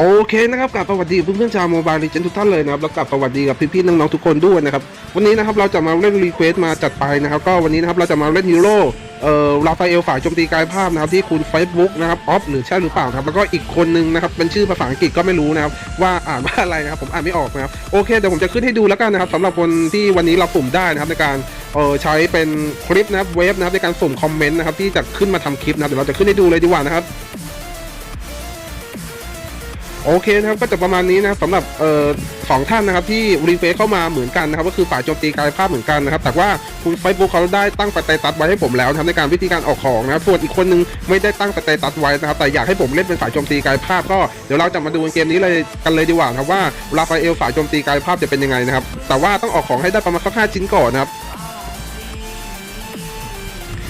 โอเคนะครับกลับสวัสดีเพื่อนๆชาวโมบายลีเจนทุกท่านเลยนะครับแล้วกลับสวัสดีกับพี่ๆน้องๆทุกคนด้วยนะครับวันนี้นะครับเราจะมาเล่นรีเควสมาจัดไปนะครับก็วันนี้นะครับเราจะมาเล่นฮีโร่เอ่อราฟาเอลฝ่ายโจมตีกายภาพนะครับที่คุณ Facebook นะครับออฟหรือใช่หรือเปล่าครับแล้วก็อีกคนนึงนะครับเป็นชื่อภาษาอังกฤษก็ไม่รู้นะครับว่าอ่านว่าอะไรนะครับผมอ่านไม่ออกนะครับโอเคเดี๋ยวผมจะขึ้นให้ดูแล้วกันนะครับสำหรับคนที่วันนี้เราสุ่มได้นะครับในการเออใช้เป็นคลิปนะครับเวฟนะครับในการสุ่มคอมเมนต์นะครับที่จะขึ้นมาทำคลิปนะครับเดี๋ยวเราจะขึ้นให้ดูเลยดีกว่านะครับ โอเคนะครับก็จะประมาณนี้นะครับสำหรับเอ่อสองท่านนะครับที่รีเฟซเข้ามาเหมือนกันนะครับก็คือฝ่ายโจมตีกายภาพเหมือนกันนะครับแต่ว่าคุณไฟบุ๊กเขาได้ตั้งสเตตัสไว้ให้ผมแล้วนะครับในการวิธีการออกของนะครับส่วนอีกคนนึงไม่ได้ตั้งสเตตัสไว้นะครับแต่อยากให้ผมเล่นเป็นฝ่ายโจมตีกายภาพ ก็เดี๋ยวเราจะมาดูเกมนี้เลยกันเลยดีกว่านะครับว่าราฟาเอลฝ่ายโจมตีกายภาพจะเป็นยังไงนะครับแต่ว่าต้องออกของให้ได้ประมาณสักห้าชิ้นก่อนนะครับ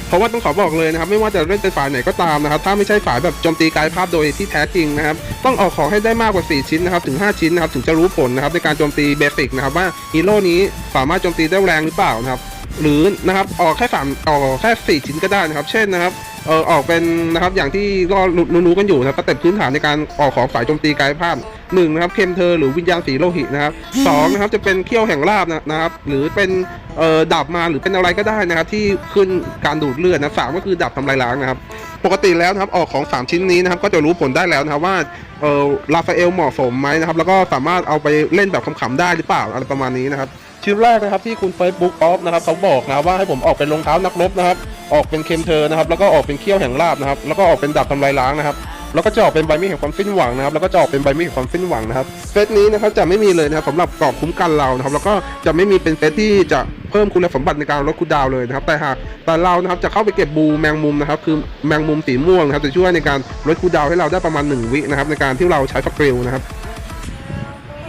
เพราะว่าต้องขอบอกเลยนะครับ ไม่ว่าจะเล่นเป็นฝ่ายไหนก็ตามนะครับ ถ้าไม่ใช่ฝ่ายแบบโจมตีกายภาพโดยที่แท้จริงนะครับ ต้องออกของให้ได้มากกว่า 4 ชิ้นนะครับ ถึง 5 ชิ้นนะครับ ถึงจะรู้ผลนะครับในการโจมตีเบสิกนะครับว่าฮีโร่นี้สามารถโจมตีได้แรงหรือเปล่านะครับ หรือนะครับออกแค่สามออกแค่สี่ชิ้นก็ได้นะครับ เช่นนะครับเออออกเป็นนะครับอย่างที่ก็รู้ๆกันอยู่นะครับสเต็ปพื้นฐานในการออกของฝ่ายโจมตีกายภาพ หนึ่งนะครับเคมเทอหรือวิญญาณสีโลหิตนะครับสองนะครับจะเป็นเขี้ยวแห่งลาบนะครับ หรือเป็นเอ่อดาบมาหรือเป็นอะไรก็ได้นะครับ ที่ขึ้นการดูดเลือดนะสามก็คือดาบทำลายล้างนะครับปกติแล้วนะครับออกของ 3 ชิ้นนี้นะครับก็จะรู้ผลได้แล้วนะครับว่าเออราฟาเอลเหมาะสมไหมนะครับ แล้วก็สามารถเอาไปเล่นแบบขำๆได้หรือเปล่าอะไรประมาณนี้นะครับชิ้นแรกนะครับที่คุณ Facebook Off นะครับเขาบอกนะว่าให้ผมออกเป็นรองเท้านักรบนะครับ ออกเป็นเคมเทอนะครับ แล้วก็ออกเป็นเขี้ยวแห่งลาบนะครับ แล้วก็ออกเป็นดาบทำลายล้างนะครับ แล้วก็จะออกเป็นใบมีดแห่งความสิ้นหวังนะครับแล้วก็จะออกเป็นใบมีดแห่งความสิ้นหวังนะครับเซตนี้นะครับจะไม่มีเลยนะครับสำหรับกรอบคุ้มกันเรานะครับแล้วก็จะไม่มีเป็นเซตที่จะเพิ่มคุณสมบัติในการลดคูดาวเลยนะครับแต่หากแต่เรานะครับจะเข้าไปเก็บบูแมงมุมนะครับคือแมงมุมสีม่วงนะครับจะช่วยในการลดคูดาวให้เราได้ประมาณ 1 วินะครับในการที่เราใช้สกริลนะครับ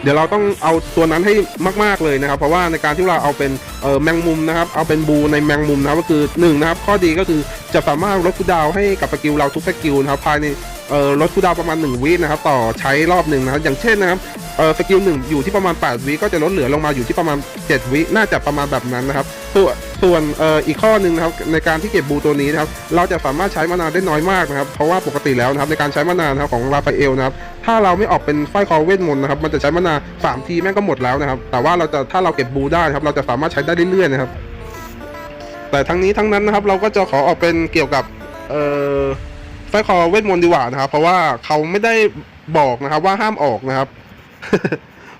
เดี๋ยวเราต้องเอาตัวนั้นให้มาก ๆ เลยนะครับ เพราะว่าในการที่เราเอาเป็นเอ่อแมงมุมนะครับ เอาเป็นบูในแมงมุมนะครับก็คือหนึ่งนะครับข้อดีก็คือ จะสามารถลดคูดาวให้กับสกิลเราทุกสกิลนะครับภายในเอ่อลดคูดาวประมาณ 1 วินะครับต่อใช้รอบหนึ่งนะครับอย่างเช่นนะครับเอ่อสกิลหนึ่งอยู่ที่ประมาณ 8 วิก็จะลดเหลือลงมาอยู่ที่ประมาณ 7 วิน่าจะประมาณแบบนั้นนะครับส่วนส่วนเอ่ออีกข้อหนึ่งนะครับในการที่เก็บบูตัวนี้นะครับเราจะสามารถใช้มานานได้น้อยมากนะครับเพราะว่าปกติแล้วนะครับในการใช้มานานนะครับของราฟาเอลนะครับถ้าเราไม่ออกเป็นไฟคอเวทมนต์นะครับมันจะใช้มานานสามทีแม่งก็หมดแล้วนะครับแต่ว่าเราจะถ้าเราเก็บบูได้นะครับเราจะสามารถใช้ได้เรื่อยๆนะครับ แต่ทั้งนี้ทั้งนั้นนะครับเราก็จะขอออกเป็นเกี่ยวกับเอ่อไฟคอเวทมนต์ดีกว่านะครับ เพราะว่าเขาไม่ได้บอกนะครับว่าห้ามออกนะครับ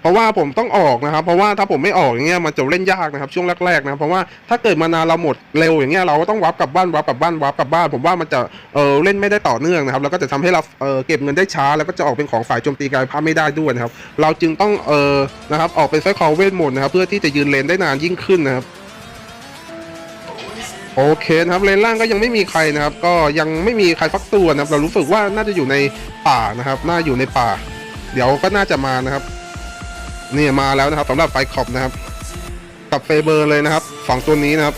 เพราะว่าผมต้องออกนะครับ เพราะว่าถ้าผมไม่ออกอย่างเงี้ยมันจะเล่นยากนะครับช่วงแรกๆนะครับเพราะว่าถ้าเกิดมานานเราหมดเร็วอย่างเงี้ยเราก็ต้องวับกลับบ้านวับกลับบ้านวับกลับบ้าน ผมว่ามันจะเออเล่นไม่ได้ต่อเนื่องนะครับ แล้วก็จะทำให้เราเออเก็บเงินได้ช้า แล้วก็จะออกเป็นของฝ่ายโจมตีกายภาพไม่ได้ด้วยนะครับ เราจึงต้องเออนะครับออกเป็นไฟคอเวทมนต์นะครับ เพื่อที่จะยืนเลนได้นานยิ่งขึ้นนะครับ โอเคนะครับเลนล่างก็ยังไม่มีใครนะครับ ก็ยังไม่มีใครฟักตัวนะครับ เรารู้สึกว่าน่าจะอยู่ในป่านะครับ น่าอยู่ในป่า เดี๋ยวก็น่าจะมานะครับนี่มาแล้วนะครับสำหรับไฟคอบนะครับ กับเฟเบอร์เลยนะครับสองตัวนี้นะครับ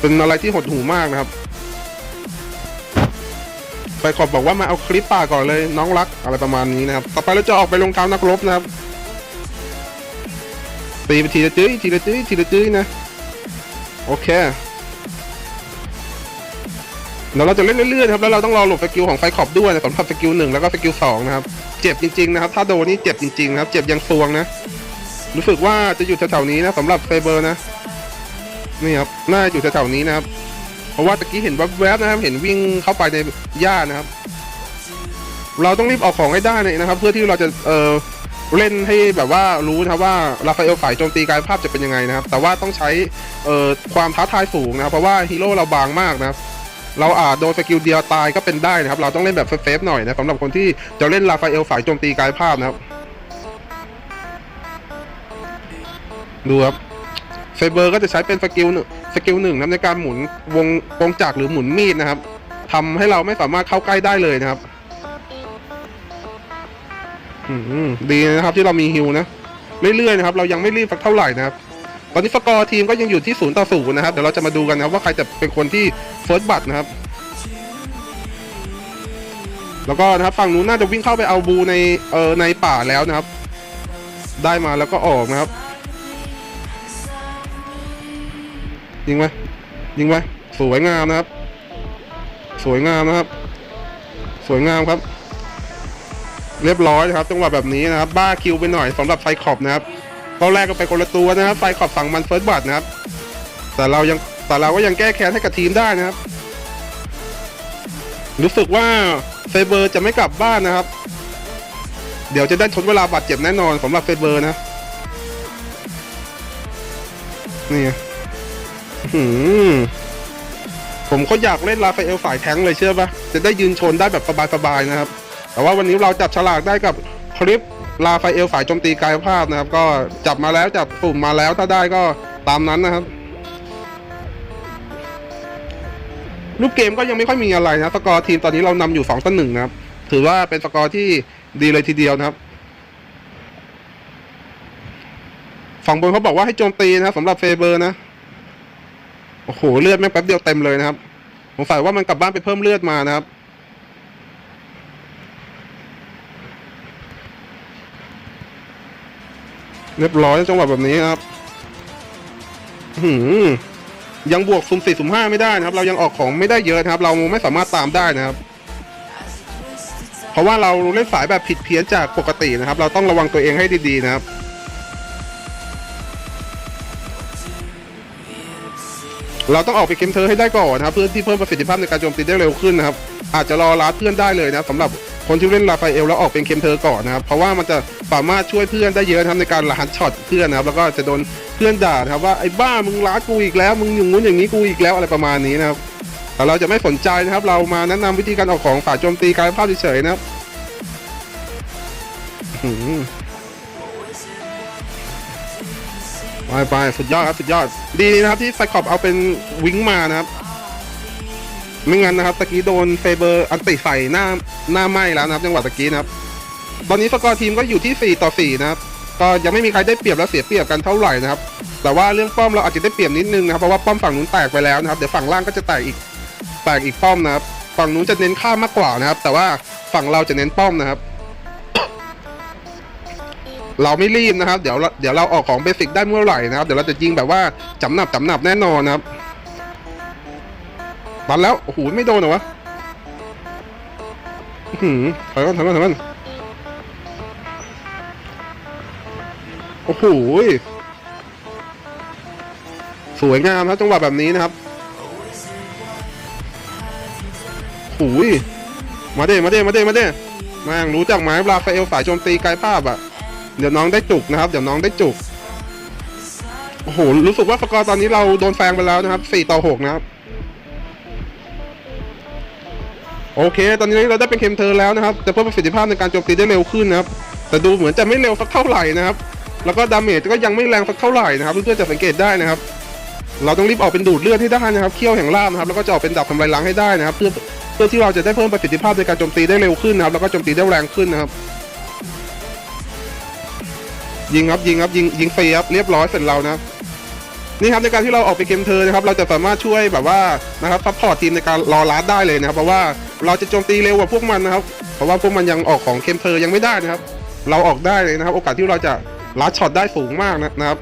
เป็นอะไรที่หดหูมากนะครับไฟขอบบอกว่ามาเอาคลิปป่าก่อนเลยน้องรักอะไรประมาณนี้นะครับ ต่อไปเราจะออกไปลงเท้านักรบนะครับตีไปทีละจื้อทีละจื้อทีละจื้อนะโอเค เดี๋ยวเราจะเล่นเรื่อยๆครับแล้วเราต้องรอหลบสกิลของไฟขอบด้วยนะสำหรับสกิลหนึ่งแล้วก็สกิลสองนะครับเจ็บจริงๆนะครับถ้าโดนนี่เจ็บจริงๆนะครับเจ็บยังซวงนะ รู้สึกว่าจะอยู่แถวๆนี้นะสำหรับเฟเบอร์นะนี่ครับน่าอยู่แถวๆนี้นะครับ เพราะว่าตะกี้เห็นแวบๆนะครับ เห็นวิ่งเข้าไปในหญ้านะครับ เราต้องรีบออกของให้ได้เลยนะครับ เพื่อที่เราจะเออเล่นให้แบบว่ารู้นะครับว่าราฟาเอลฝ่ายโจมตีกายภาพจะเป็นยังไงนะครับ แต่ว่าต้องใช้เอ่อความท้าทายสูงนะครับ เพราะว่าฮีโร่เราบางมากนะครับ เราอาจโดนสกิลเดียวตายก็เป็นได้นะครับ เราต้องเล่นแบบเซฟๆหน่อยนะสำหรับคนที่จะเล่นราฟาเอลฝ่ายโจมตีกายภาพนะครับดูครับเฟเบอร์ก็จะใช้เป็นสกิลหนึ่งสกิลหนึ่งนะในการหมุนวงวงจักรหรือหมุนมีดนะครับทำให้เราไม่สามารถเข้าใกล้ได้เลยนะครับอืดีนะครับที่เรามีฮิวนะเรื่อยๆนะครับ เรายังไม่รีบสักเท่าไหร่นะครับ ตอนนี้สกอร์ทีมก็ยังอยู่ที่ศูนย์ต่อศูนย์นะครับ เดี๋ยวเราจะมาดูกันนะครับว่าใครจะเป็นคนที่เฟิร์สบัตนะครับ แล้วก็นะครับฝั่งนู้นน่าจะวิ่งเข้าไปเอาบูในเออในป่าแล้วนะครับ ได้มาแล้วก็ออกนะครับ ยิงไหมยิงไหมสวยงามนะครับ สวยงามนะครับ สวยงามครับ เรียบร้อยนะครับจังหวะแบบนี้นะครับ บ้าคิวไปหน่อยสำหรับไซคอบนะครับ เขาแรกก็ไปคนละตัวนะครับไซคอบฝั่งมันเฟิร์สบัตนะครับ แต่เรายังแต่เราก็ยังแก้แค้นให้กับทีมได้นะครับ รู้สึกว่าเฟเบอร์จะไม่กลับบ้านนะครับ เดี๋ยวจะได้ทนเวลาบาดเจ็บแน่นอนสำหรับเฟเบอร์นะ นี่หือผมก็อยากเล่นลาฟาเอลฝ่ายแทงเลยเชื่อปะจะได้ยืนชนได้แบบสบายๆนะครับ แต่ว่าวันนี้เราจับฉลากได้กับคลิป ลาฟาเอลฝ่ายโจมตีกายภาพนะครับ ก็จับมาแล้วจับปุ่มมาแล้วถ้าได้ก็ตามนั้นนะครับ รูปเกมก็ยังไม่ค่อยมีอะไรนะสกอร์ทีมตอนนี้เรานำอยู่สองต่อหนึ่งนะครับ ถือว่าเป็นสกอร์ที่ดีเลยทีเดียวนะครับฝั่งบนเขาบอกว่าให้โจมตีนะครับสำหรับเฟเบอร์นะโอ้โหเลือดแม่งแป๊บเดียวเต็มเลยนะครับสงสัยว่ามันกลับบ้านไปเพิ่มเลือดมานะครับ เรียบร้อยจังหวะแบบนี้ครับหือยังบวกสุ่มสี่สุ่มห้าไม่ได้นะครับ เรายังออกของไม่ได้เยอะนะครับ เราไม่สามารถตามได้นะครับ เพราะว่าเราเล่นสายแบบผิดเพี้ยนจากปกตินะครับ เราต้องระวังตัวเองให้ดีๆนะครับเราต้องออกไปเกมเธอให้ได้ก่อนนะครับ เพื่อที่เพิ่มประสิทธิภาพในการโจมตีได้เร็วขึ้นนะครับ อาจจะรอลัดเพื่อนได้เลยนะสำหรับ คนที่เล่นลาฟาเอลแล้วออกเป็นเคมเธอก่อนนะครับ เพราะว่ามันจะสามารถช่วยเพื่อนได้เยอะนะครับในการลัดช็อตเพื่อนนะครับ แล้วก็จะโดนเพื่อนด่านะครับว่าไอ้บ้ามึงลัดกูอีกแล้ว มึงอย่างงู้นอย่างนี้กูอีกแล้วอะไรประมาณนี้นะครับแต่เราจะไม่สนใจนะครับ เรามาแนะนำวิธีการออกของฝ่าโจมตีกายภาพเฉยๆนะครับไปไปสุดยอดครับสุดยอด ดีนะครับที่ไซคอบเอาเป็นวิงมานะครับ ไม่งั้นนะครับตะกี้โดนเฟเบอร์อันติใส่หน้าหน้าไหม้แล้วนะครับจังหวะตะกี้นะครับ ตอนนี้สกอร์ทีมก็อยู่ที่ 4 ต่อ 4 นะครับ ก็ยังไม่มีใครได้เปรียบและเสียเปรียบกันเท่าไหร่นะครับ แต่ว่าเรื่องป้อมเราอาจจะได้เปรียบนิดนึงนะครับเพราะว่าป้อมฝั่งนู้นแตกไปแล้วนะครับเดี๋ยวฝั่งล่างก็จะแตกอีกแตกอีกป้อมนะครับ ฝั่งนู้นจะเน้นข้ามมากกว่านะครับ แต่ว่าฝั่งเราจะเน้นป้อมนะครับ เราไม่รีบนะครับ เดี๋ยวเราเดี๋ยวเราออกของเบสิกได้เมื่อไหร่นะครับ เดี๋ยวเราจะยิงแบบว่าจำหนับจำหนับแน่นอนนะครับ ตันแล้ว โอ้โห ไม่โดนเหรอวะอื้อหืมถอยก่อนถอยก่อนถอยก่อนโอ้โห สวยงามครับจังหวะแบบนี้นะครับโอ้ยมาเด้มาเด้มาเด้มาเด้แม่งรู้จักไหมเวลาไฟเอลฝ่ายโจมตีไกลภาพอะ เดี๋ยวน้องได้จุกนะครับ เดี๋ยวน้องได้จุก โอ้โห รู้สึกว่าสกอร์ตอนนี้เราโดนแฟงไปแล้วนะครับ4ต่อ6นะครับ โอเค ตอนนี้เราได้เป็นเคมเทอร์แล้วนะครับ จะเพิ่มประสิทธิภาพในการโจมตีได้เร็วขึ้นนะครับ แต่ดูเหมือนจะไม่เร็วสักเท่าไหร่นะครับ แล้วก็ดาเมจก็ยังไม่แรงสักเท่าไหร่นะครับ เพื่อนๆจะสังเกตได้นะครับ เราต้องรีบออกเป็นดูดเลือดให้ได้นะครับเคี่ยวแห่งล่ามนะครับ แล้วก็จะออกเป็นดับทำลายล้างให้ได้นะครับ เพื่อเพื่อที่เราจะได้เพิ่มประสิทธิภาพในการโจมตีได้เร็วขึ้นนะครับ แล้วก็โจมตีได้แรงขึ้นนะครับ ยิงครับยิงครับยิงยิงเฟรีครับเรียบร้อยเสร็จเรานะครับ นี่ครับในการที่เราออกไปเกมเธอนะครับเราจะสามารถช่วยแบบว่านะครับซัพพอร์ตทีมในการรอลัดได้เลยนะครับเพราะว่าเราจะโจมตีเร็วกว่าพวกมันนะครับ เพราะว่าพวกมันยังออกของเคมเธอยังไม่ได้นะครับ เราออกได้เลยนะครับ โอกาสที่เราจะลัดช็อตได้สูงมากนะนะครับ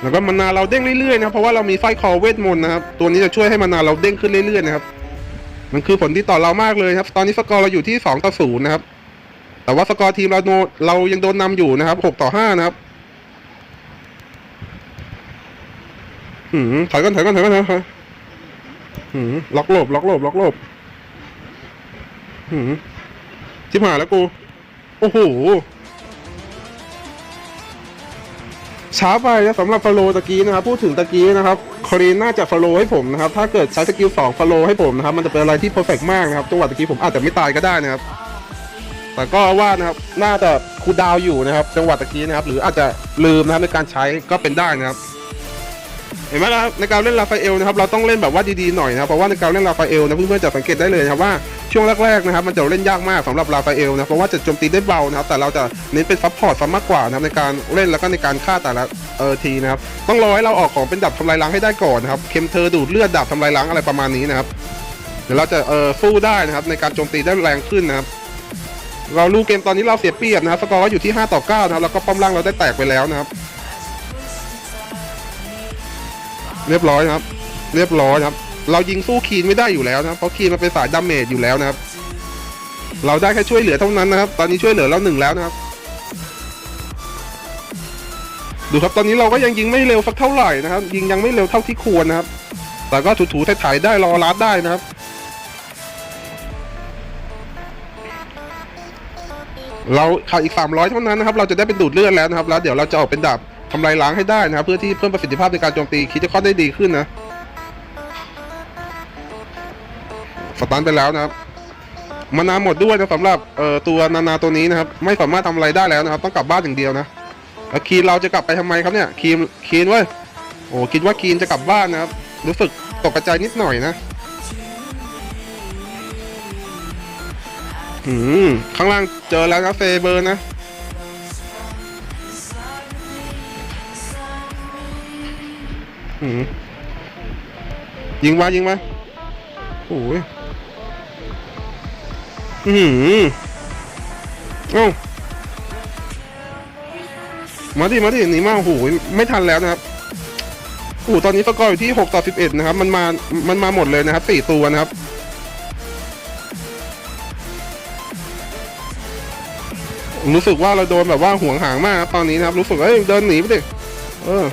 แล้วก็มานาเราเด้งเรื่อยๆนะครับเพราะว่าเรามีไฟคอเวทมนต์นะครับตัวนี้จะช่วยให้มานาเราเด้งขึ้นเรื่อยๆนะครับมันคือผลที่ต่อเรามากเลยครับ ตอนนี้สกอร์เราอยู่ที่2ต่อ0นะครับ แต่ว่าสกอร์ทีมเราโนเรายังโดนนำอยู่นะครับ6ต่อ5นะครับหืมถอยก่อนถอยก่อนถอยก่อนถอยก่อนหืมล็อกหลบล็อกหลบล็อกหลบหืมชิบหายแล้วกู โอ้โหช้าไปนะสำหรับฟาโลตะกี้นะครับ พูดถึงตะกี้นะครับคอรีนน่าจะฟาโลให้ผมนะครับ ถ้าเกิดใช้สกิลสองฟาโลให้ผมนะครับ มันจะเป็นอะไรที่เพอร์เฟกมากนะครับจังหวะตะกี้ผมอาจจะไม่ตายก็ได้นะครับ แต่ก็ว่านะครับน่าจะคูดาวอยู่นะครับ จังหวะตะกี้นะครับ หรืออาจจะลืมนะครับในการใช้ก็เป็นได้นะครับ เห็นไหมนะครับในการเล่นลาฟาเอลนะครับ เราต้องเล่นแบบว่าดีๆหน่อยนะครับเพราะว่าในการเล่นลาฟาเอลนะเพื่อนๆจะสังเกตได้เลยนะครับว่าช่วงแรกๆนะครับมันจะเล่นยากมากสำหรับลาฟาเอลนะเพราะว่าจะโจมตีได้เบานะครับ แต่เราจะเน้นเป็นซัพพอร์ตซะมากกว่านะครับในการเล่นแล้วก็ในการฆ่าแต่ละเออทีนะครับต้องรอให้เราออกของเป็นดับทำลายล้างให้ได้ก่อนนะครับเคมเธอดูดเลือดดับทำลายล้างอะไรประมาณนี้นะครับเดี๋ยวเราจะเออสู้ได้นะครับในการโจมตีได้แรงขึ้นนะครับ เรารู้เกมตอนนี้เราเสียเปรียบนะครับสกอร์ก็อยู่ที่ 5 ต่อ 9 นะครับ แล้วก็ป้อมล่างเราได้แตกไปแล้วนะครับ เรียบร้อยครับ เรียบร้อยครับ เรายิงสู้คีนไม่ได้อยู่แล้วนะครับ เพราะคีนมันเป็นสายดาเมจอยู่แล้วนะครับ เราได้แค่ช่วยเหลือเท่านั้นนะครับ ตอนนี้ช่วยเหลือแล้วหนึ่งแล้วนะครับ ดูครับตอนนี้เราก็ยังยิงไม่เร็วสักเท่าไหร่นะครับ ยิงยังไม่เร็วเท่าที่ควรนะครับ แต่ก็ถูๆถ่ายๆได้รอรัดได้นะครับ เราขาดอีก 300 เท่านั้นนะครับ เราจะได้เป็นดูดเลือดแล้วนะครับ แล้วเดี๋ยวเราจะออกเป็นดาบทำลายล้างให้ได้นะครับ เพื่อที่เพิ่มประสิทธิภาพในการโจมตีคิดจะข้อได้ดีขึ้นนะ สตันไปแล้วนะครับ มานาหมดด้วยนะสำหรับเอ่อตัวนานาตัวนี้นะครับ ไม่สามารถทำอะไรได้แล้วนะครับ ต้องกลับบ้านอย่างเดียวนะคีนเราจะกลับไปทำไมครับเนี่ยคีนคีนเว้ยโอ้คิดว่าคีนจะกลับบ้านนะครับ รู้สึกตกกระจนิดหน่อยนะ อืมข้างล่างเจอแล้วนะเฟเบอร์นะอืมยิงมายิงมาโอ้ยอือหือเอ้ามาดิมาดิหนีมาโอ้โหไม่ทันแล้วนะครับโอ้ตอนนี้สกอร์อยู่ที่ 6 ต่อ 11 นะครับ มันมา มันมาหมดเลยนะครับ 4 ตัวนะครับ รู้สึกว่าเราโดนแบบว่าห่วงหางมากครับตอนนี้นะครับ รู้สึกเอ้ยเดินหนีไปดิเออ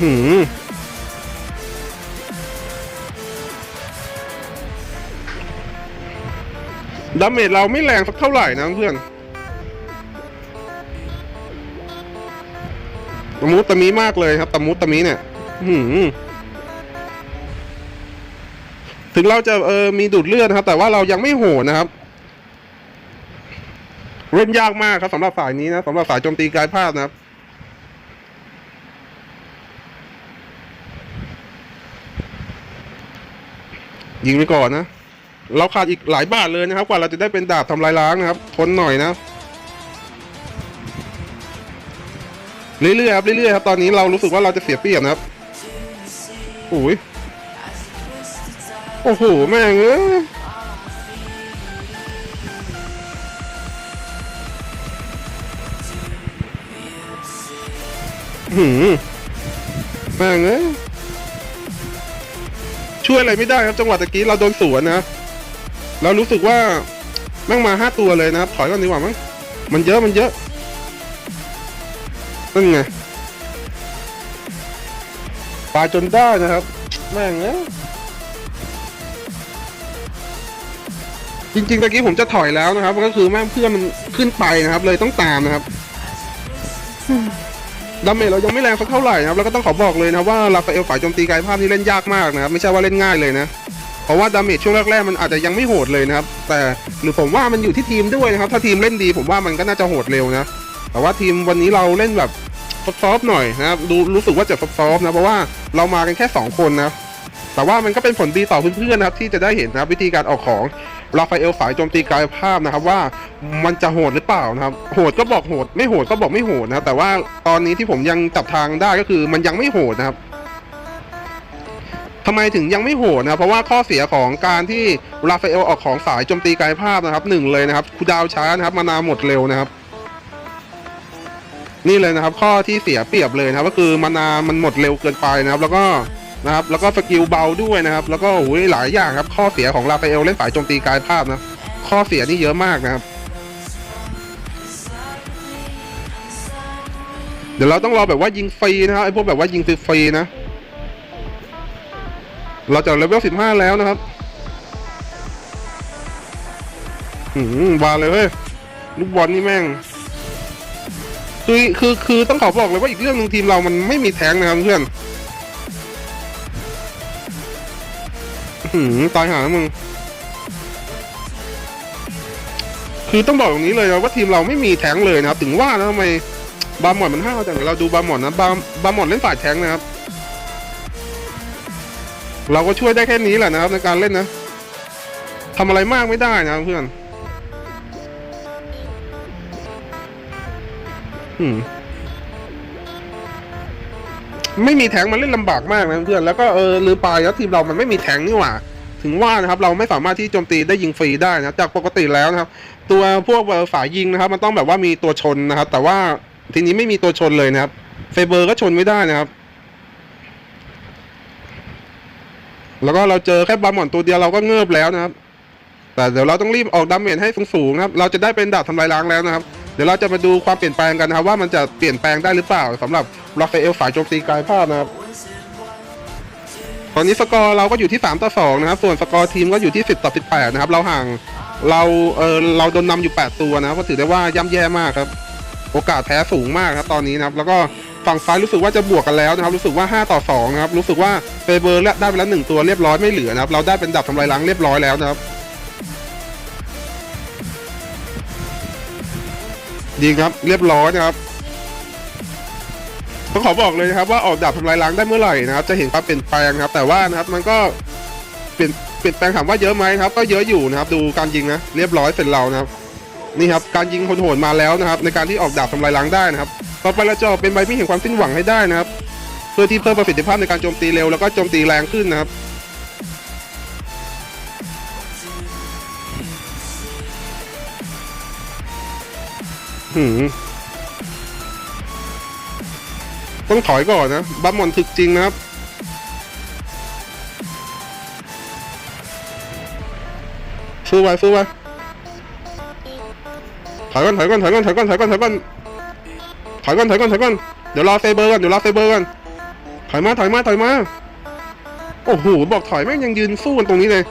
หืมดาเมจเราไม่แรงสักเท่าไหร่นะเพื่อนตะมุตะมีมากเลยครับตะมุตะมีเนี่ย หืม ถึงเราจะเออมีดูดเลือดนะครับ แต่ว่าเรายังไม่โหดนะครับเล่นยากมากครับสำหรับสายนี้นะสำหรับสายโจมตีกายภาพนะครับยิงไปก่อนนะ เราขาดอีกหลายบาทเลยนะครับ กว่าเราจะได้เป็นดาบทำลายล้างนะครับ ทนหน่อยนะ เรื่อยๆครับเรื่อยๆครับ ตอนนี้เรารู้สึกว่าเราจะเสียเปรียบนะครับโอ้ย โอ้โห แม่งเอ้ยหืมแม่งเอ้ยช่วยอะไรไม่ได้ครับจังหวะตะกี้เราโดนสวนนะเรารู้สึกว่าแม่งมาห้าตัวเลยนะครับ ถอยก่อนดีกว่ามั้งมันเยอะมันเยอะนั่นไงปาจนได้นะครับ แม่งเอ้ย จริงๆตะกี้ผมจะถอยแล้วนะครับ ก็คือแม่เพื่อนมันขึ้นไปนะครับ เลยต้องตามนะครับดาเมจเรายังไม่แรงสักเท่าไหร่นะครับแล้วก็ต้องขอบอกเลยนะว่าราฟาเอลฝ่ายโจมตีกายภาพนี่เล่นยากมากนะครับไม่ใช่ว่าเล่นง่ายเลยนะเพราะว่าดาเมจช่วงแรกๆมันอาจจะยังไม่โหดเลยนะครับ แต่หรือผมว่ามันอยู่ที่ทีมด้วยนะครับ ถ้าทีมเล่นดีผมว่ามันก็น่าจะโหดเร็วนะแต่ว่าทีมวันนี้เราเล่นแบบซอฟๆหน่อยนะครับดูรู้สึกว่าจะซอฟๆนะเพราะว่าเรามากันแค่ 2 คนนะแต่ว่ามันก็เป็นผลดีต่อเพื่อนๆนะครับที่จะได้เห็นนะวิธีการออกของ ราฟาเอลสายโจมตีกายภาพนะครับว่ามันจะโหดหรือเปล่านะครับ โหดก็บอกโหด ไม่โหดก็บอกไม่โหดนะแต่ว่าตอนนี้ที่ผมยังจับทางได้ก็คือมันยังไม่โหดนะครับทำไมถึงยังไม่โหดนะเพราะว่าข้อเสียของการที่ราฟาเอลออกของสายโจมตีกายภาพนะครับหนึ่งเลยนะครับคูดาวช้านะครับมานาหมดเร็วนะครับ นี่เลยนะครับ ข้อที่เสียเปรียบเลยนะครับ ก็คือมานามันหมดเร็วเกินไปนะครับ แล้วก็ นะครับแล้วก็สกิลเบาด้วยนะครับ แล้วก็โอ้ยหลายอย่างครับ ข้อเสียของราฟาเอลเล่นสายโจมตีกายภาพนะ ข้อเสียนี่เยอะมากนะครับ เดี๋ยวเราต้องรอแบบว่ายิงฟรีนะครับไอ้พวกแบบว่ายิงฟรีนะ เราจะเลเวลสิบห้าแล้วนะครับอืมวาเลยเว้ยลูกบอลนี่แม่งคือคือคือต้องขอบอกเลยว่าอีกเรื่องหนึ่งทีมเรามันไม่มีแทงนะครับเพื่อน หืมตายหามึง คือต้องบอกตรงนี้เลยนะว่าทีมเราไม่มีแทงเลยนะครับ ถึงว่านะทำไมบาร์มอนมันห้าวจังเราดูบาร์มอนนะบาร์บาร์มอนเล่นฝ่ายแทงนะครับ เราก็ช่วยได้แค่นี้แหละนะครับ ในการเล่นนะทำอะไรมากไม่ได้นะเพื่อน อืม ไม่มีแทงมันเล่นลำบากมากนะเพื่อนแล้วก็เออหรือปลายแล้วทีมเรามันไม่มีแทงนี่หว่า ถึงว่านะครับเราไม่สามารถที่โจมตีได้ยิงฟรีได้นะจากปกติแล้วนะครับ ตัวพวกฝ่ายยิงนะครับ มันต้องแบบว่ามีตัวชนนะครับ แต่ว่าทีนี้ไม่มีตัวชนเลยนะครับ เฟเบอร์ก็ชนไม่ได้นะครับ แล้วก็เราเจอแค่บอลหมอนตัวเดียวเราก็เงือบแล้วนะครับ แต่เดี๋ยวเราต้องรีบออกดาเมจให้สูงๆนะครับ เราจะได้เป็นดาบทำลายล้างแล้วนะครับ เดี๋ยวเราจะมาดูความเปลี่ยนแปลงกันนะครับว่ามันจะเปลี่ยนแปลงได้หรือเปล่าสำหรับราฟาเอลฝ่ายโจมตีกายภาพนะครับตอนนี้สกอร์เราก็อยู่ที่ 3 ต่อ 2 นะครับ ส่วนสกอร์ทีมก็อยู่ที่ 10 ต่อ 18 นะครับ เราห่างเราเออเราโดนนำอยู่ 8 ตัวนะครับก็ถือได้ว่าย่ำแย่มากครับ โอกาสแพ้สูงมากครับตอนนี้นะครับ แล้วก็ฝั่งซ้ายรู้สึกว่าจะบวกกันแล้วนะครับ รู้สึกว่า 5 ต่อ2นะครับ รู้สึกว่าเฟเบอร์ได้ไปแล้วหนึ่งตัวเรียบร้อยไม่เหลือนะครับ เราได้เป็นดับทำลายล้างเรียบร้อยแล้วนะครับ ดีครับเรียบร้อยนะครับต้องขอบอกเลยนะครับว่าออกดาบทำลายล้างได้เมื่อไหร่นะครับ จะเห็นความเปลี่ยนแปลงนะครับ แต่ว่านะครับมันก็เปลี่ยนเปลี่ยนแปลงถามว่าเยอะไหมครับ ก็เยอะอยู่นะครับ ดูการยิงนะเรียบร้อยเสร็จเรานะครับนี่ครับการยิงโหดๆมาแล้วนะครับ ในการที่ออกดาบทำลายล้างได้นะครับต่อไปเราจะอเป็นใบมีดแห่งความสิ้นหวังให้ได้นะครับ เพื่อที่เพิ่มประสิทธิภาพในการโจมตีเร็วแล้วก็โจมตีแรงขึ้นนะครับ หืมต้องถอยก่อนนะบัมมอนถึกจริงนะครับ สู้ไว้สู้ไว้ถอยก่อนถอยก่อนถอยก่อนถอยก่อนถอยก่อนถอยก่อนถอยก่อนถอยก่อนถอยก่อนเดี๋ยวรอเซเบอร์ก่อนเดี๋ยวรอเซเบอร์ก่อนถอยมาถอยมาถอยมาโอ้โหบอกถอยแม่งยังยืนสู้กันตรงนี้เลย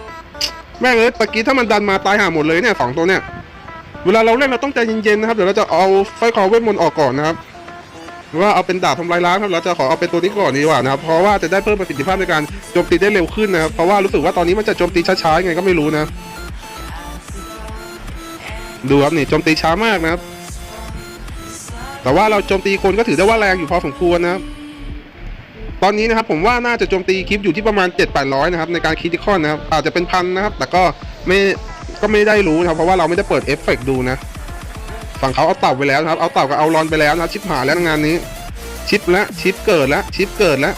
แม่งเอ้ยตะกี้ถ้ามันดันมาตายห่าหมดเลยเนี่ยสองตัวเนี่ย เวลาเราเล่นเราต้องใจเย็นๆนะครับเดี๋ยวเราจะเอาไฟคอเวทมนต์ออกก่อนนะครับหรือว่าเอาเป็นดาบทำลายล้างครับเราจะขอเอาเป็นตัวนี้ก่อนดีกว่านะครับเพราะว่าจะได้เพิ่มประสิทธิภาพในการโจมตีได้เร็วขึ้นนะครับเพราะว่ารู้สึกว่าตอนนี้มันจะโจมตีช้าๆยังไงก็ไม่รู้นะ ดูครับนี่โจมตีช้ามากนะครับ แต่ว่าเราโจมตีคนก็ถือได้ว่าแรงอยู่พอสมควรนะครับตอนนี้นะครับผมว่าน่าจะโจมตีคลิปอยู่ที่ประมาณ 7-800 นะครับในการคิดคอนนะครับอาจจะเป็นพันนะครับ แต่ก็ไม่ ก็ไม่ได้รู้นะครับ เพราะว่าเราไม่ได้เปิดเอฟเฟกต์ดูนะ ฝั่งเขาเอาเต่าไปแล้วนะครับ เอาเต่ากับเอารอนไปแล้วนะชิปหาแล้วงานนี้ ชิปแล้วชิปเกิดแล้วชิปเกิดแล้ว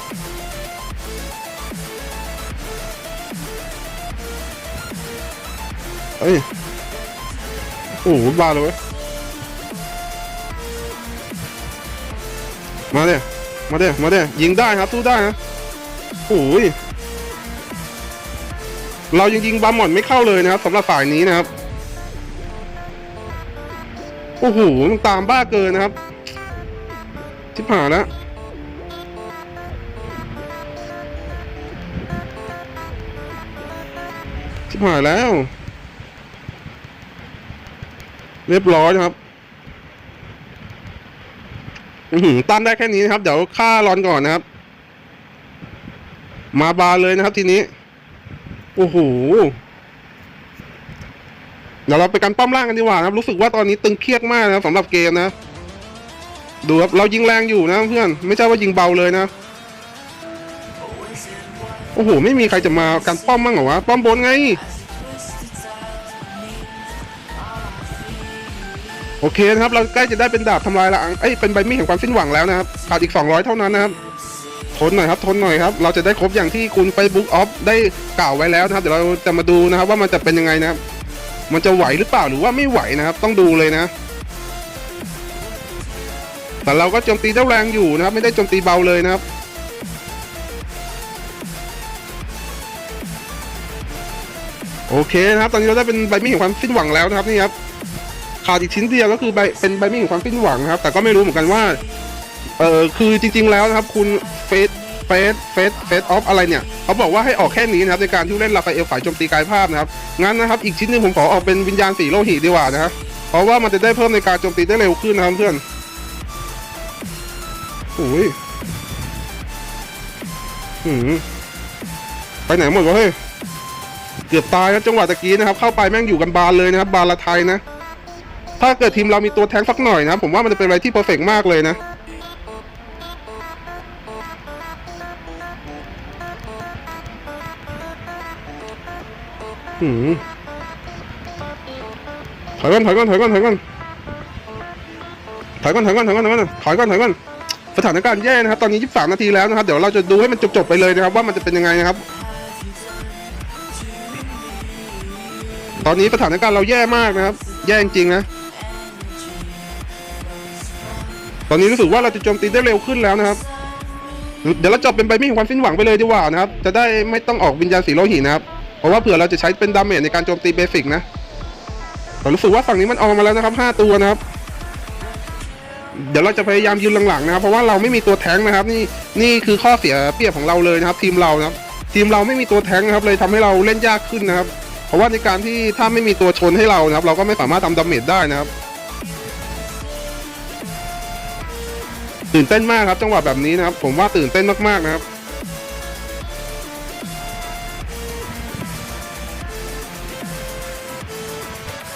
เฮ้ยโอ้โหบ้าเลยเว้ยมาเด้มาเด้มาเด้ยิงได้ครับสู้ได้นะโอ้ย เรายังยิงบาหมอนไม่เข้าเลยนะครับสำหรับฝ่ายนี้นะครับ โอ้โหมันตามบ้าเกินนะครับชิบหายแล้วชิบหายแล้ว เรียบร้อยนะครับอือตั้นได้แค่นี้นะครับ เดี๋ยวค่ารอนก่อนนะครับ มาบาเลยนะครับทีนี้ โอ้โหเดี๋ยวเราไปกันป้อมล่างกันดีกว่านะครับรู้สึกว่าตอนนี้ตึงเครียดมากนะสำหรับเกมนะ ดูครับเรายิงแรงอยู่นะเพื่อน ไม่ใช่ว่ายิงเบาเลยนะโอ้โห ไม่มีใครจะมากันป้อมมั่งเหรอวะ ป้อมบนไง โอเคนะครับ เราใกล้จะได้เป็นดาบทำลายล้างเอ้ยเป็นใบมีดแห่งความสิ้นหวังแล้วนะครับขาดอีก 200 เท่านั้นนะครับ นหน่อยครับทนหน่อยครับเราจะได้ครบอย่างที่คุณ Facebook Off ได้กล่าวไว้แล้วนะครับเดี๋ยวเราจะมาดูนะครับว่ามันจะเป็นยังไงนะครับ มันจะไหวหรือเปล่าหรือว่าไม่ไหวนะครับ ต้องดูเลยนะแต่เราก็โจมตีได้าแรงอยู่นะครับ ไม่ได้โจมตีเบาเลยนะครับโอเคนะครับ ตอนนี้เราได้เป็นใบมีดแห่งความสิ้นหวังแล้วนะครับนี่ครับขาดอีกชิ้นเดียวก็คือใบเป็นใบมีดแห่งความสิ้นหวังครับ แต่ก็ไม่รู้เหมือนกันว่า เออคือจริง ๆ แล้วนะครับคุณเฟสเฟสเฟสเฟสออฟอะไรเนี่ยเขาบอกว่าให้ออกแค่นี้นะครับในการที่เล่นราฟาเอลฝ่ายโจมตีกายภาพนะครับงั้นนะครับอีกชิ้นหนึ่งผมขอออกเป็นวิญญาณสีโลหิตดีกว่านะครับเพราะว่ามันจะได้เพิ่มในการโจมตีได้เร็วขึ้นนะครับเพื่อนโอ้ยหืมไปไหนหมดวะเฮ้ยเกือบตายแล้วจังหวะตะกี้นะครับ เข้าไปแม่งอยู่กันบานเลยนะครับ บานละไทยนะ ถ้าเกิดทีมเรามีตัวแทงสักหน่อยนะผมว่ามันจะเป็นอะไรที่เพอร์เฟกมากเลยนะ หืมถอยก่อนถอยก่อนถอยก่อนถอยก่อนถอยก่อนถอยก่อนถอยก่อนถอยก่อนถอยก่อนถอยก่อนสถานการณ์แย่นะครับ ตอนนี้ 23 นาทีแล้วนะครับ เดี๋ยวเราจะดูให้มันจบๆไปเลยนะครับ ว่ามันจะเป็นยังไงนะครับ ตอนนี้สถานการณ์เราแย่มากนะครับ แย่จริงๆนะ ตอนนี้รู้สึกว่าเราจะโจมตีได้เร็วขึ้นแล้วนะครับ เดี๋ยวเราจบเป็นใบมีดแห่งความสิ้นหวังไปเลยดีกว่านะครับ จะได้ไม่ต้องออกวิญญาณสีโลหิตนะครับ เพราะว่าเผื่อเราจะใช้เป็นดาเมจในการโจมตีเบสิกนะแต่รู้สึกว่าฝั่งนี้มันออกมาแล้วนะครับห้าตัวนะครับ เดี๋ยวเราจะพยายามยืนหลังๆนะครับ เพราะว่าเราไม่มีตัวแท้งนะครับ นี่นี่คือข้อเสียเปรียบของเราเลยนะครับ ทีมเรานะครับ ทีมเราไม่มีตัวแท้งนะครับเลยทำให้เราเล่นยากขึ้นนะครับ เพราะว่าในการที่ถ้าไม่มีตัวชนให้เรานะครับ เราก็ไม่สามารถทำดาเมจได้นะครับตื่นเต้นมากครับจังหวะแบบนี้นะครับ ผมว่าตื่นเต้นมากๆนะครับ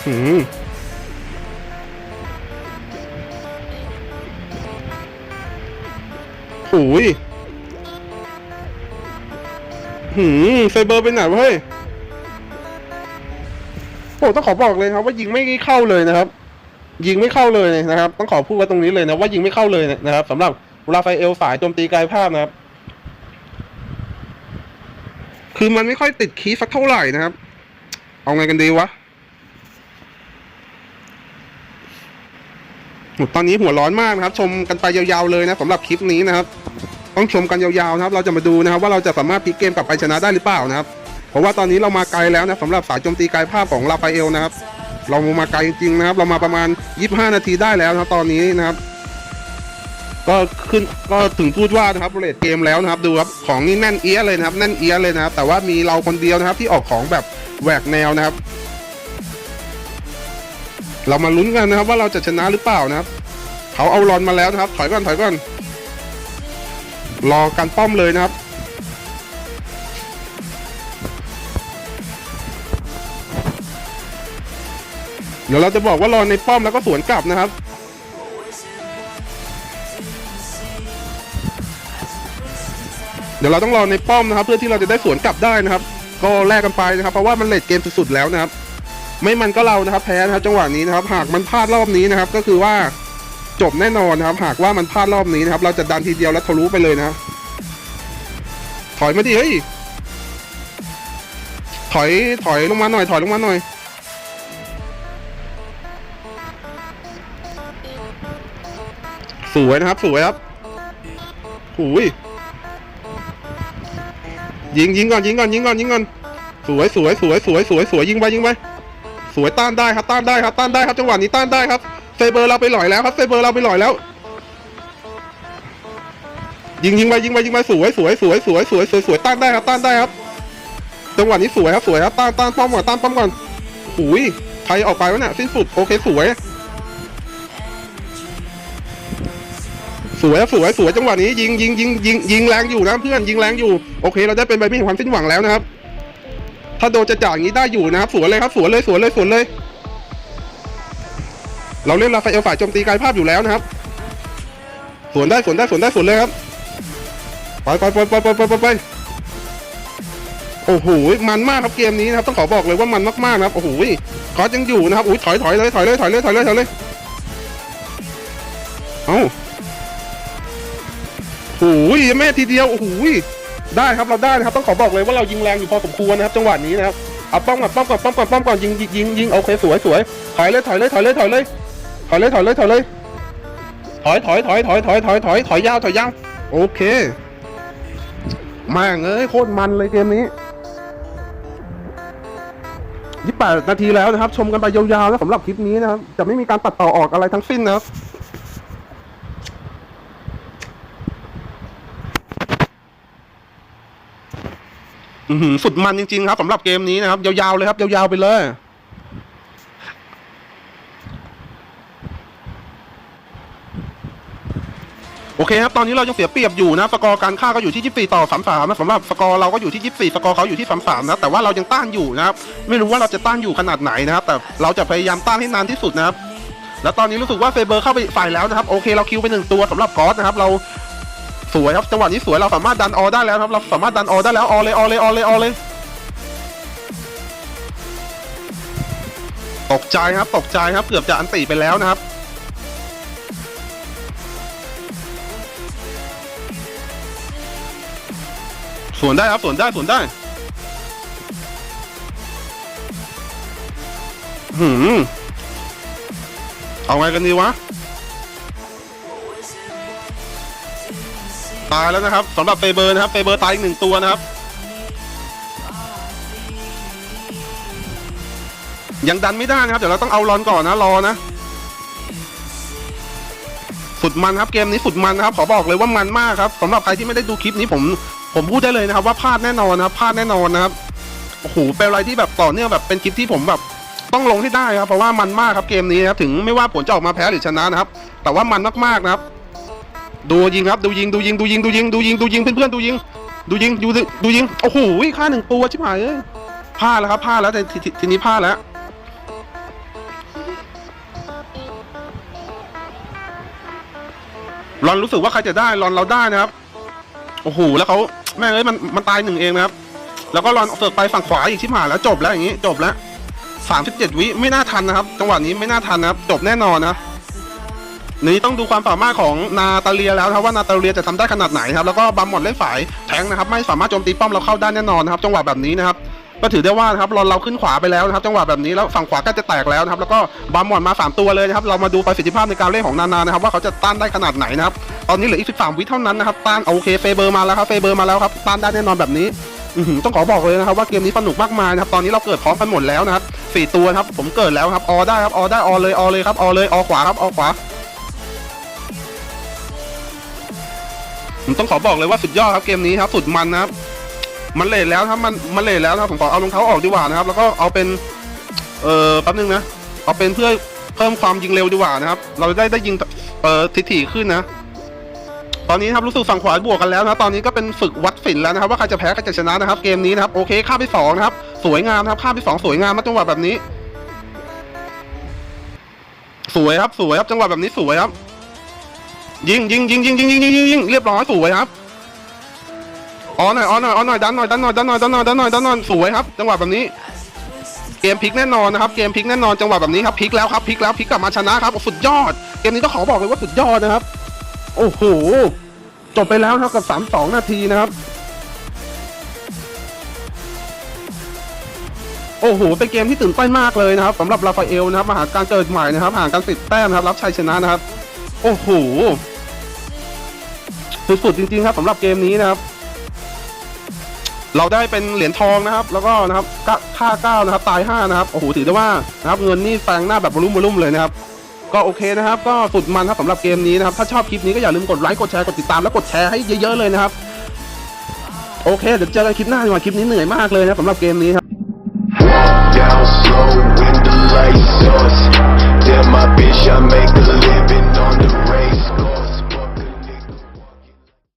หืมโอ้ยหืมไซเบอร์เป็นหนวะเฮ้ยโอ้ต้องขอบอกเลยครับ ว่ายิงไม่เข้าเลยนะครับ ยิงไม่เข้าเลยนะครับ ต้องขอพูดไว้ตรงนี้เลยนะว่ายิงไม่เข้าเลยนะครับสำหรับราฟาเอลฝ่ายโจมตีไกลภาพนะครับ คือมันไม่ค่อยติดคีย์สักเท่าไหร่นะครับ เอาไงกันดีวะ โห ตอนนี้หัวร้อนมากนะครับ ชมกันไปยาวๆเลยนะสำหรับคลิปนี้นะครับ ต้องชมกันยาวๆนะครับ เราจะมาดูนะครับ ว่าเราจะสามารถพลิกเกมกลับไปชนะได้หรือเปล่านะครับ เพราะว่าตอนนี้เรามาไกลแล้วนะสำหรับสายโจมตีไกลภาพของราฟาเอลนะครับ เรามาไกลจริงๆนะครับ เรามาประมาณ 25 นาทีได้แล้วนะครับตอนนี้นะครับ ก็ขึ้นก็ถึงพูดว่านะครับเลดเกมแล้วนะครับ ดูครับของนี่แน่นเอียเลยนะครับแน่นเอียเลยนะครับ แต่ว่ามีเราคนเดียวนะครับที่ออกของแบบแหวกแนวนะครับ เรามาลุ้นกันนะครับว่าเราจะชนะหรือเปล่านะครับเขาเอารอนมาแล้วนะครับ ถอยก่อนถอยก่อน รอการป้อมเลยนะครับ เดี๋ยวเราจะบอกว่ารอในป้อมแล้วก็สวนกลับนะครับเดี๋ยวเราต้องรอในป้อมนะครับ เพื่อที่เราจะได้สวนกลับได้นะครับ ก็แลกกันไปนะครับ เพราะว่ามันเลดเกมสุดๆแล้วนะครับ ไม่มันก็เรานะครับแพ้นะครับจังหวะนี้นะครับ หากมันพลาดรอบนี้นะครับ ก็คือว่าจบแน่นอนนะครับ หากว่ามันพลาดรอบนี้นะครับ เราจะดันทีเดียวแล้วทะลุไปเลยนะครับถอยมาดิเฮ้ยถอยถอยลงมาหน่อย ถอยลงมาหน่อยสวยนะครับสวยครับหูยยิงยิงก่อนยิงก่อนยิงก่อนยิงก่อนสวยสวยสวยสวยสวยสวยยิงไปยิงไป สวยต้านได้ครับต้านได้ครับต้านได้ครับจังหวะนี้ต้านได้ครับเซเบอร์เราไปหล่อยแล้วครับเซเบอร์เราไปหล่อยแล้ว ยิงยิงไปยิงไปยิงไปสวยสวยสวยสวยสวยสวยสวยต้านได้ครับต้านได้ครับ จังหวะนี้สวยครับสวยครับต้านต้านป้อมก่อนต้านป้อมก่อนหุยใครออกไปวะเนี่ยสิ้นสุดโอเคสวย สวยสวยสวยจังหวะนี้ยิงยิงยิงยิงยิงแรงอยู่นะเพื่อนยิงแรงอยู่โอเค เราได้เป็นใบมีดแห่งความสิ้นหวังแล้วนะครับ ถ้าโดนจะจ่างี้ได้อยู่นะครับสวนเลยครับสวนเลยสวนเลยสวนเลย เราเล่นราฟาเอลฝ่ายโจมตีกายภาพอยู่แล้วนะครับสวนได้สวนได้สวนได้สวนเลยครับไปไปไปไปไปไปไปโอ้โหมันมากครับเกมนี้นะครับต้องขอบอกเลยว่ามันมากๆนะครับโอ้โหคอสยังอยู่นะครับอุ้ยถอยถอยเลยถอยเลยถอยเลยถอยเลยถอยเลยเอ้าโอ้ยแม่ทีเดียวโอ้โห ได้ครับเราได้นะครับต้องขอบอกเลยว่าเรายิงแรงอยู่พอสมควรนะครับจังหวะนี้นะครับเอาป้อมก่อนป้อมก่อนป้อมก่อนป้อมก่อนยิงยิงยิงโอเคสวยสวยถอยเลยถอยเลยถอยเลยถอยเลยถอยเลยถอยเลยถอยเลยถอยถอยถอยถอยถอยถอยถอยถอยยาวถอยยาวโอเคม่งเอ้ยโคตรมันเลยเกมนี้ยี่แปดนาทีแล้วนะครับ ชมกันไปยาวๆแล้วสำหรับคลิปนี้นะครับ จะไม่มีการตัดต่อออกอะไรทั้งสิ้นนะครับ อือหือ สุดมันจริง ๆ ครับสำหรับเกมนี้นะครับ ยาวๆเลยครับ ยาวๆไปเลยโอเคครับ ตอนนี้เรายังเสียเปรียบอยู่นะ สกอร์การฆ่าก็อยู่ที่ 24 ต่อ 33นะสำหรับสกอร์เราก็อยู่ที่ 24 สกอร์เขาอยู่ที่ 33 นะ แต่ว่าเรายังต้านอยู่นะครับ ไม่รู้ว่าเราจะต้านอยู่ขนาดไหนนะครับ แต่เราจะพยายามต้านให้นานที่สุดนะครับ แล้วตอนนี้รู้สึกว่าเฟเบอร์เข้าไปฝ่ายแล้วนะครับ โอเค เราคิวไปหนึ่งตัวสำหรับกอสนะครับ เรา สวยครับจังหวะนี้สวยเราสามารถดันออได้แล้วครับเราสามารถดันออได้แล้วออเลยออเลยออเลยออเลยตกใจครับตกใจครับเกือบจะอันติไปแล้วนะครับสวนได้ครับสวนได้สวนได้หืมเอาไงกันดีวะ ตายแล้วนะครับสำหรับเฟเบอร์นะครับเฟเบอร์ตายอีกหนึ่งตัวนะครับ ยังดันไม่ได้นะครับ เดี๋ยวเราต้องเอารอนก่อนนะรอนะสุดมันครับเกมนี้สุดมันนะครับขอบอกเลยว่ามันมากครับสำหรับใครที่ไม่ได้ดูคลิปนี้ผมผมพูดได้เลยนะครับ ว่าพลาดแน่นอนนะครับพลาดแน่นอนนะครับโอ้โหเป็นอะไรที่แบบต่อเนื่องแบบเป็นคลิปที่ผมแบบต้องลงให้ได้ครับเพราะว่ามันมากครับเกมนี้นะครับถึงไม่ว่าผลจะออกมาแพ้หรือชนะนะครับ แต่ว่ามันมากๆนะครับ ดูยิงครับดูยิงดูยิงดูยิงดูยิงดูยิงดูยิงเพื่อนๆดูยิงดูยิงดูดิดูยิงโอ้โหค่าหนึ่งตัวชิบหายเอ้ยพลาดแล้วครับพลาดแล้วแต่ทีทีทีนี้พลาดแล้วรอนรู้สึกว่าใครจะได้รอนเราได้นะครับโอ้โหแล้วเขาแม่งเอ้ยมันมันตายหนึ่งเองนะครับ แล้วก็รอนเสิร์ฟไปฝั่งขวาอีกชิบหายแล้วจบแล้วอย่างนี้จบแล้วสามสิบเจ็ดวิไม่น่าทันนะครับ จังหวะนี้ไม่น่าทันนะครับ จบแน่นอนนะ นี่ต้องดูความสามารถของนาตาเลียแล้วครับว่านาตาเลียจะทำได้ขนาดไหนครับแล้วก็บัมหมดเล่นฝ่ายแทงนะครับไม่สามารถโจมตีป้อมเราเข้าได้แน่นอนนะครับจังหวะแบบนี้นะครับก็ถือได้ว่านะครับรอนเราขึ้นขวาไปแล้วนะครับจังหวะแบบนี้แล้วฝั่งขวาก็จะแตกแล้วนะครับแล้วก็บัมหมดมาสามตัวเลยนะครับเรามาดูประสิทธิภาพในการเล่นของนานานะครับว่าเขาจะต้านได้ขนาดไหนนะครับตอนนี้เหลืออีก 13 วิเท่านั้นนะครับต้านโอเคเฟเบอร์มาแล้วครับเฟเบอร์มาแล้วครับต้านได้แน่นอนแบบนี้ต้องขอบอกเลยนะครับว่าเกมนี้สนุกมากมายนะครับตอนนี้เราเกิดพร้อมกันหมดแล้วนะครับสี่ตัวครับผมเกิดแล้วครับออได้ครับออได้ออเลยออเลยครับออเลยออขวาครับออขวา ผมต้องขอบอกเลยว่าสุดยอดครับเกมนี้ครับสุดมันนะครับ มันเลทแล้วครับมันมันเลทแล้วนะครับผมขอเอารองเท้าออกดีกว่านะครับ แล้วก็เอาเป็นเอ่อแป๊บนึงนะเอาเป็นเพื่อเพิ่มความยิงเร็วดีกว่านะครับ เราได้ได้ยิงเอ่อถี่ๆขึ้นนะ ตอนนี้ครับรู้สึกฝั่งขวาบวกกันแล้วนะตอนนี้ก็เป็นฝึกวัดฝินแล้วนะครับ ว่าใครจะแพ้ใครจะชนะนะครับ เกมนี้นะครับโอเคข้ามไปสองนะครับสวยงามครับข้ามไปสองสวยงามมาจังหวะแบบนี้ สวยครับสวยครับจังหวะแบบนี้สวยครับ ยิงยิงยิงยิงยิงยิงยิงยิงยิงเรียบร้อยสวยครับอ๋อหน่อยอ๋อหน่อยอ๋อหน่อยดันหน่อยดันหน่อยดันหน่อยดันหน่อยดันหน่อยดันหน่อยสวยครับ จังหวะแบบนี้ เกมพลิกแน่นอนนะครับ เกมพลิกแน่นอนจังหวะแบบนี้ครับพลิกแล้วครับพลิกแล้วพลิกกลับมาชนะครับสุดยอด เกมนี้ต้องขอบอกเลยว่าสุดยอดนะครับ โอ้โหจบไปแล้วเท่ากับ32นาทีนะครับ โอ้โห เป็นเกมที่ตื่นเต้นมากเลยนะครับสำหรับราฟาเอลนะครับมาหาการเกิดใหม่นะครับห่างกันสิบแต้มนะครับ รับชัยชนะนะครับ โอ้โหสุดๆจริงๆครับสำหรับเกมนี้นะครับ เราได้เป็นเหรียญทองนะครับ แล้วก็นะครับค่าเก้านะครับ ตายห้านะครับโอ้โหถือได้ว่านะครับ เงินนี่แซงหน้าแบบบลุ่มบลุ่มเลยนะครับ ก็โอเคนะครับ ก็สุดมันครับสำหรับเกมนี้นะครับ ถ้าชอบคลิปนี้ก็อย่าลืมกดไลค์กดแชร์กดติดตามและกดแชร์ให้เยอะๆเลยนะครับ โอเค เดี๋ยวเจอกันคลิปหน้าดีกว่าคลิปนี้เหนื่อยมากเลยนะสำหรับเกมนี้ครับ